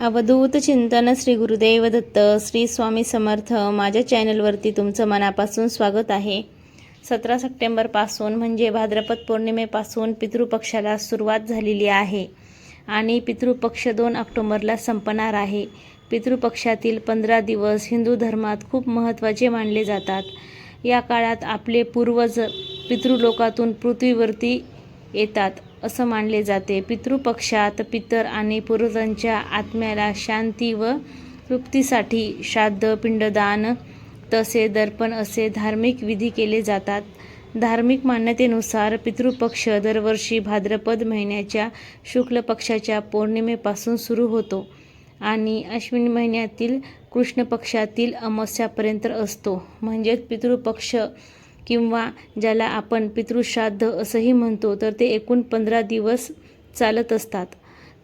अवधूत चिंतन श्री गुरुदेव दत्त श्री स्वामी समर्थ माझ्या चॅनलवरती तुमचं मनापासून स्वागत आहे. सतरा सप्टेंबरपासून म्हणजे भाद्रपद पौर्णिमेपासून पितृपक्षाला सुरुवात झालेली आहे आणि पितृपक्ष दोन ऑक्टोबरला संपणार आहे. पितृपक्षातील पंधरा दिवस हिंदू धर्मात खूप महत्त्वाचे मानले जातात. या काळात आपले पूर्वज पितृलोकातून पृथ्वीवरती येतात. असं मानले जाते. पितृपक्षात पितर आणि पूर्वजांच्या आत्म्याला शांती व तृप्तीसाठी श्राद्ध पिंडदान तसे दर्पण असे धार्मिक विधी केले जातात. धार्मिक मान्यतेनुसार पितृपक्ष दरवर्षी भाद्रपद महिन्याच्या शुक्ल पक्षाच्या पौर्णिमेपासून सुरू होतो आणि अश्विन महिन्यातील कृष्ण पक्षातील अमावस्यापर्यंत असतो. म्हणजेच पितृपक्ष किंवा ज्याला आपण पितृश्राद्ध असंही म्हणतो तर ते एकूण पंधरा दिवस चालत असतात.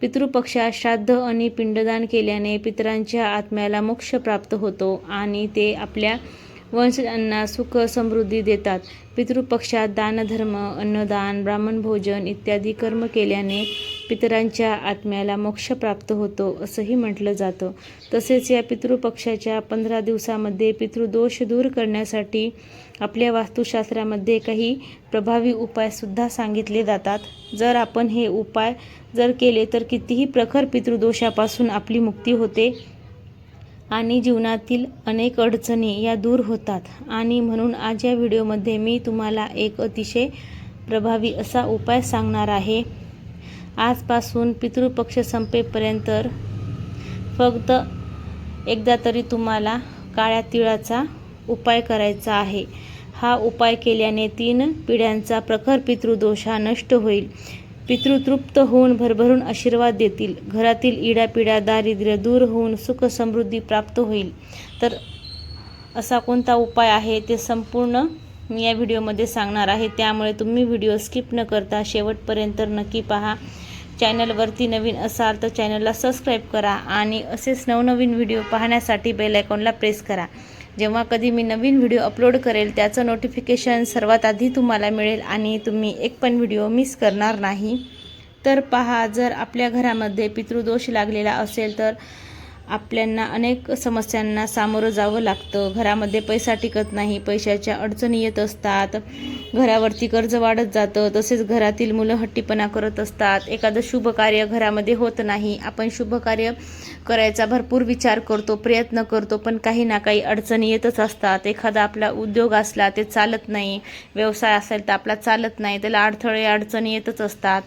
पितृपक्षात श्राद्ध आणि पिंडदान केल्याने पितरांच्या आत्म्याला मोक्ष प्राप्त होतो आणि ते आपल्या वंशजांना सुख समृद्धी देतात. पितृपक्षात दानधर्म अन्नदान ब्राह्मण भोजन इत्यादी कर्म केल्याने पितरांच्या आत्म्याला मोक्ष प्राप्त होतो असंही म्हटलं जातं. तसेच या पितृपक्षाच्या पंधरा दिवसामध्ये पितृदोष दूर करण्यासाठी आपल्या वास्तुशास्त्रामध्ये काही प्रभावी उपायसुद्धा सांगितले जातात. जर आपण हे उपाय जर केले तर कितीही प्रखर पितृदोषापासून आपली मुक्ती होते. आणि जीवनातील अनेक अडचणी या दूर होतात. आणि म्हणून आज या व्हिडिओमध्ये मी तुम्हाला एक अतिशय प्रभावी असा उपाय सांगणार आहे. आजपासून पितृपक्ष संपेपर्यंत फक्त एकदा तरी तुम्हाला काळ्या तिळाचा उपाय करायचा आहे. हा उपाय केल्याने तीन पिढ्यांचा प्रखर पितृदोष हा नष्ट होईल. पितृतृप्त होऊन भरभरून आशीर्वाद देतील. घरातील इडापिडा दारिद्र्य दूर होऊन सुख समृद्धी प्राप्त होईल. तर असा कोणता उपाय आहे ते संपूर्ण मी या व्हिडिओमध्ये सांगणार आहे. त्यामुळे तुम्ही व्हिडिओ स्किप न करता शेवटपर्यंत नक्की पहा. चॅनलवरती नवीन असाल तर चॅनलला सबस्क्राईब करा आणि असेच नवनवीन व्हिडिओ पाहण्यासाठी बेल आयकॉनला प्रेस करा. जेव्हा कधी मी नवीन व्हिडिओ अपलोड करेल त्याचं नोटिफिकेशन सर्वात आधी तुम्हाला मिळेल आणि तुम्ही एक पण व्हिडिओ मिस करणार नाही. तर पहा जर आपल्या घरामध्ये पितृदोष लागलेला असेल तर आपल्यांना अनेक समस्यांना सामोरं जावं लागतं. घरामध्ये पैसा टिकत नाही पैशाच्या अडचणी येत असतात. घरावरती कर्ज वाढत जातं. तसेच घरातील मुलं हट्टीपणा करत असतात. एखादं शुभ कार्य घरामध्ये होत नाही. आपण शुभ कार्य करायचा भरपूर विचार करतो प्रयत्न करतो पण काही ना काही अडचणी येतच असतात. एखादा आपला उद्योग असला ते चालत नाही. व्यवसाय असेल तर आपला चालत नाही. त्याला अडथळे अडचणी येतच असतात.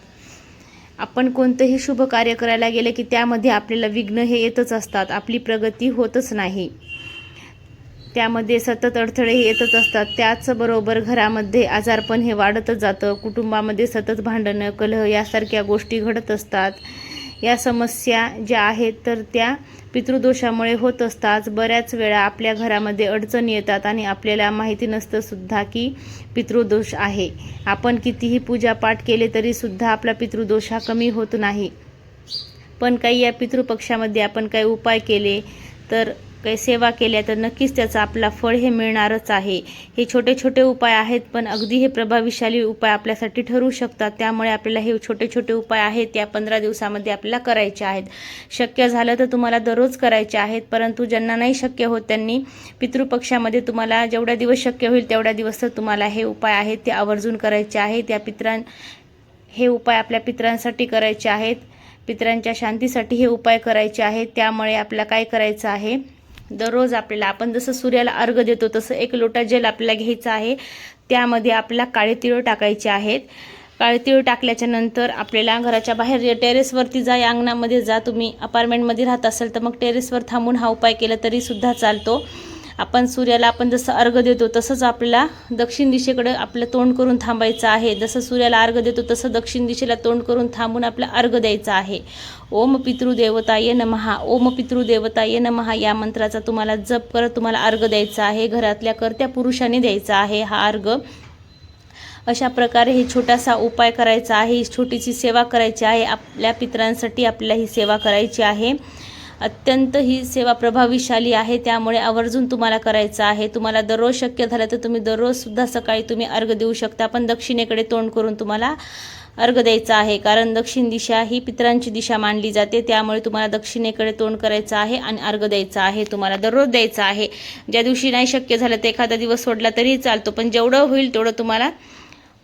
आपण कोणतंही शुभ कार्य करायला गेले की त्यामध्ये आपल्याला विघ्न हे येतच असतात. आपली प्रगती होतच नाही. त्यामध्ये सतत अडथळे हे येतच असतात. त्याचबरोबर घरामध्ये आजारपण हे वाढतच जातं. कुटुंबामध्ये सतत भांडणं कलह यासारख्या गोष्टी घडत असतात. या समस्या ज्या आहेत तर त्या पितृदोषामुळे होत असतात. बऱ्याच वेळा आपल्या घरामध्ये अडचणी येतात आणि आपल्याला माहिती नसतं सुद्धा की पितृदोष आहे. आपण कितीही पूजापाठ केले तरीसुद्धा आपला पितृदोष हा कमी होत नाही. पण काही या पितृपक्षामध्ये आपण काही उपाय केले तर काही सेवा केल्या तर नक्कीच त्याचं आपला फळ हे मिळणारच आहे. हे छोटे छोटे उपाय आहेत पण अगदी हे प्रभावीशाली उपाय आपल्यासाठी ठरू शकतात. त्यामुळे आपल्याला हे छोटे छोटे उपाय आहेत त्या पंधरा दिवसामध्ये आपल्याला करायचे आहेत. शक्य झालं तर तुम्हाला दररोज करायचे आहेत परंतु ज्यांना नाही शक्य होत त्यांनी पितृपक्षामध्ये तुम्हाला जेवढ्या दिवस शक्य होईल तेवढ्या दिवस तर तुम्हाला हे उपाय आहेत ते आवर्जून करायचे आहेत. त्या पित्रां हे उपाय आपल्या पित्रांसाठी करायचे आहेत. पित्रांच्या शांतीसाठी हे उपाय करायचे आहेत. त्यामुळे आपल्याला काय करायचं आहे? दररोज आपल्याला आपण जसं सूर्याला अर्घ देतो तसं एक लोटा जल आपल्याला घ्यायचं आहे. त्यामध्ये आपल्याला काळे तिळ टाकायचे आहेत. काळे तिळ टाकल्याच्या नंतर आपल्याला घराच्या बाहेर टेरेसवरती जा या अंगणामध्ये जा. तुम्ही अपार्टमेंटमध्ये राहत असेल तर मग टेरेसवर थांबून हा उपाय केला तरीसुद्धा चालतो. आपण सूर्याला आपण जसं अर्घ देतो तसंच आपल्याला दक्षिण दिशेकडे आपलं तोंड करून थांबायचं आहे. जसं सूर्याला अर्घ देतो तसं दक्षिण दिशेला तोंड करून थांबून आपलं अर्घ द्यायचं आहे. ओम पितृदेवताय नमहा ओम पितृदेवताय नमहा या मंत्राचा तुम्हाला जप करत तुम्हाला अर्घ द्यायचा आहे. घरातल्या कर्त्या पुरुषाने द्यायचा आहे हा अर्घ. अशा प्रकारे हे छोटासा उपाय करायचा आहे. छोटीशी सेवा करायची आहे. आपल्या पितरांसाठी आपल्याला ही सेवा करायची आहे. अत्यंत ही सेवा प्रभावीशाली आहे त्यामुळे आवर्जून तुम्हाला करायचं आहे. तुम्हाला दररोज शक्य झालं तर तुम्ही दररोजसुद्धा सकाळी तुम्ही अर्घ देऊ शकता पण दक्षिणेकडे तोंड करून तुम्हाला अर्घ द्यायचा आहे कारण दक्षिण दिशा ही पितरांची दिशा मानली जाते त्यामुळे तुम्हाला दक्षिणेकडे तोंड करायचं आहे आणि अर्घ द्यायचा आहे तुम्हाला दररोज द्यायचा आहे. ज्या दिवशी नाही शक्य झालं तर एखादा दिवस सोडला तरीही चालतो पण जेवढं होईल तेवढं तुम्हाला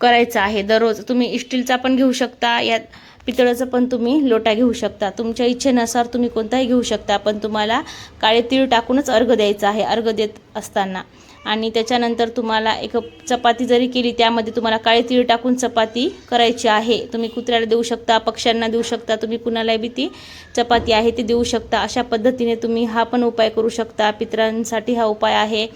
करायचं आहे. दररोज तुम्ही स्टीलचा पण घेऊ शकता यात पितळाचं पण तुम्ही लोटा घेऊ शकता. तुमच्या इच्छेनुसार तुम्ही कोणताही घेऊ शकता पण तुम्हाला काळे तीळ टाकूनच अर्घ द्यायचा आहे अर्घ देत असताना. आणि त्याच्यानंतर तुम्हाला एक चपाती जरी केली त्यामध्ये तुम्हाला काळे तीळ टाकून चपाती करायची आहे. तुम्ही कुत्र्याला देऊ शकता पक्ष्यांना देऊ शकता तुम्ही कुणालाही बी ती चपाती आहे ती देऊ शकता. अशा पद्धतीने तुम्ही हा पण उपाय करू शकता. पितरांसाठी हा उपाय आहे.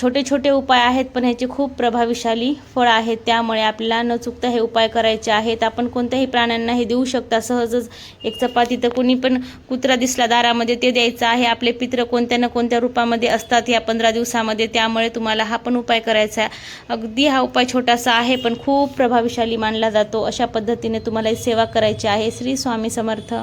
छोटे छोटे उपाय आहेत पण ह्याचे खूप प्रभावीशाली फळ आहेत. त्यामुळे आपल्याला न चुकता हे उपाय करायचे आहेत. आपण कोणत्याही प्राण्यांना हे देऊ शकता. सहजच एक चपाती तर कोणी पण कुत्रा दिसला दारामध्ये ते द्यायचं आहे. आपले पित्र कोणत्या ना कोणत्या रूपामध्ये असतात या पंधरा दिवसामध्ये त्यामुळे तुम्हाला हा पण उपाय करायचा आहे. अगदी हा उपाय छोटासा आहे पण खूप प्रभावीशाली मानला जातो. अशा पद्धतीने तुम्हाला ही सेवा करायची आहे. श्री स्वामी समर्थ.